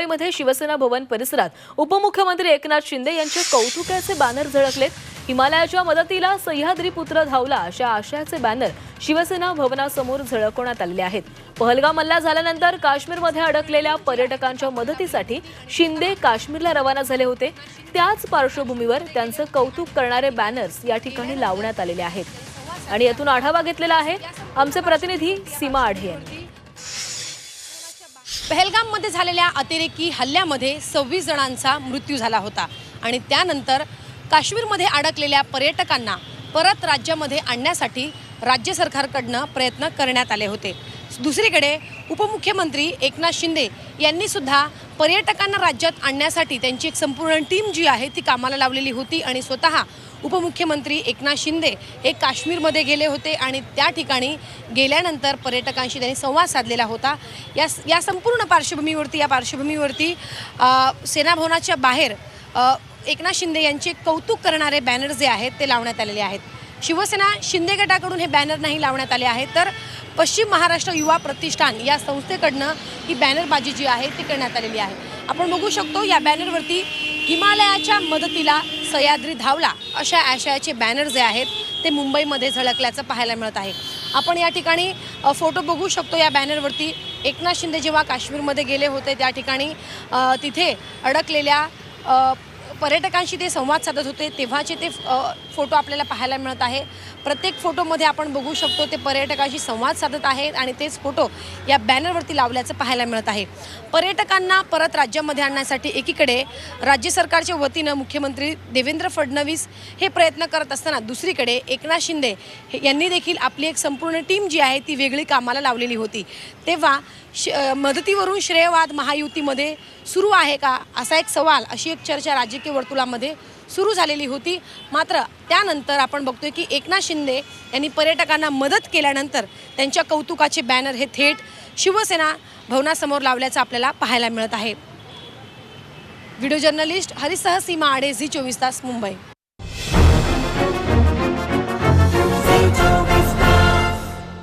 मुंबईमध्ये शिवसेना भवन परिसरात उपमुख्यमंत्री एकनाथ शिंदे यांचे कौतुकाचे बॅनर झळकलेत. हिमालयाच्या मदतीला सह्याद्री पुत्र धावला अशा आशयाचे बॅनर शिवसेना भवनासमोर झळकवण्यात आलेले आहेत. पहलगाम हल्ला झाल्यानंतर काश्मीरमध्ये अडकलेल्या पर्यटकांच्या मदतीसाठी शिंदे काश्मीरला रवाना झाले होते. त्याच पार्श्वभूमीवर त्यांचं कौतुक करणारे बॅनर्स या ठिकाणी लावण्यात आलेले आहेत. आणि यातून आढावा घेतलेला आहे आमचे प्रतिनिधी सीमा आढे यांनी. पहलगाममध्ये झालेल्या अतिरेकी हल्ल्यामध्ये सव्वीस जणांचा मृत्यू झाला होता. आणि त्यानंतर काश्मीरमध्ये अडकलेल्या पर्यटकांना परत राज्यामध्ये आणण्यासाठी राज्य सरकारकडनं प्रयत्न करण्यात आले होते. दुसरीकडे उपमुख्यमंत्री एकनाथ शिंदे यांनी सुद्धा पर्यटकांना राज्यात आणण्यासाठी त्यांची एक संपूर्ण टीम जी आहे ती कामाला लावलेली होती आणि स्वतः उपमुख्यमंत्री एकनाथ शिंदे हे काश्मीरमध्ये गेले होते आणि त्या ठिकाणी गेल्यानंतर पर्यटकांशी त्यांनी संवाद साधलेला होता. या या संपूर्ण पार्श्वभूमीवरती या पार्श्वभूमीवरती सेनाभवनाच्या बाहेर एकनाथ शिंदे यांचे कौतुक करणारे बॅनर जे आहेत ते लावण्यात आलेले आहेत. शिवसेना शिंदे गटाकडून हे बॅनर नाही लावण्यात आले आहेत. तर पश्चिम महाराष्ट्र युवा प्रतिष्ठान या संस्थेकडनं ही बॅनरबाजी जी आहे ती करण्यात आलेली आहे. आपण बघू शकतो या बॅनरवरती हिमालयाच्या मदतीला सह्याद्री धावला अशा आशयाचे बॅनर जे आहेत ते मुंबईमध्ये झळकल्याचं पाहायला मिळत आहे. आपण या ठिकाणी फोटो बघू शकतो या बॅनरवरती. एकनाथ शिंदे जेव्हा काश्मीरमध्ये गेले होते त्या ठिकाणी तिथे अडकलेल्या पर्यटकांशी ते संवाद साधत होते तेव्हाचे ते फोटो आपल्याला पाहायला मिळत आहे. प्रत्येक फोटोमध्ये आपण बघू शकतो ते पर्यटकांशी संवाद साधत आहेत आणि तेच फोटो या बॅनरवरती लावल्याचं पाहायला मिळत आहे. पर्यटकांना परत राज्यामध्ये आणण्यासाठी एकीकडे राज्य सरकारच्या वतीनं मुख्यमंत्री देवेंद्र फडणवीस हे प्रयत्न करत असताना दुसरीकडे एकनाथ शिंदे हे- यांनी देखील आपली एक संपूर्ण टीम जी आहे ती वेगळी कामाला लावलेली होती. तेव्हा श मदतीवरून श्रेयवाद महायुतीमध्ये सुरू आहे का? असा एक सवाल अशी एक चर्चा राजकीय राजकीय वर्तुळामध्ये सुरू झालेली होती. मात्र त्यानंतर आपण बघतोय की एकनाथ शिंदे यांनी पर्यटकांना मदत केल्यानंतर त्यांच्या कौतुकाचे बॅनर हे थेट शिवसेना भवनासमोर लावल्याचं आपल्याला पाहायला मिळत आहे. व्हिडिओ जर्नलिस्ट हरिसह सीमा आडे झी चोवीस तास मुंबई.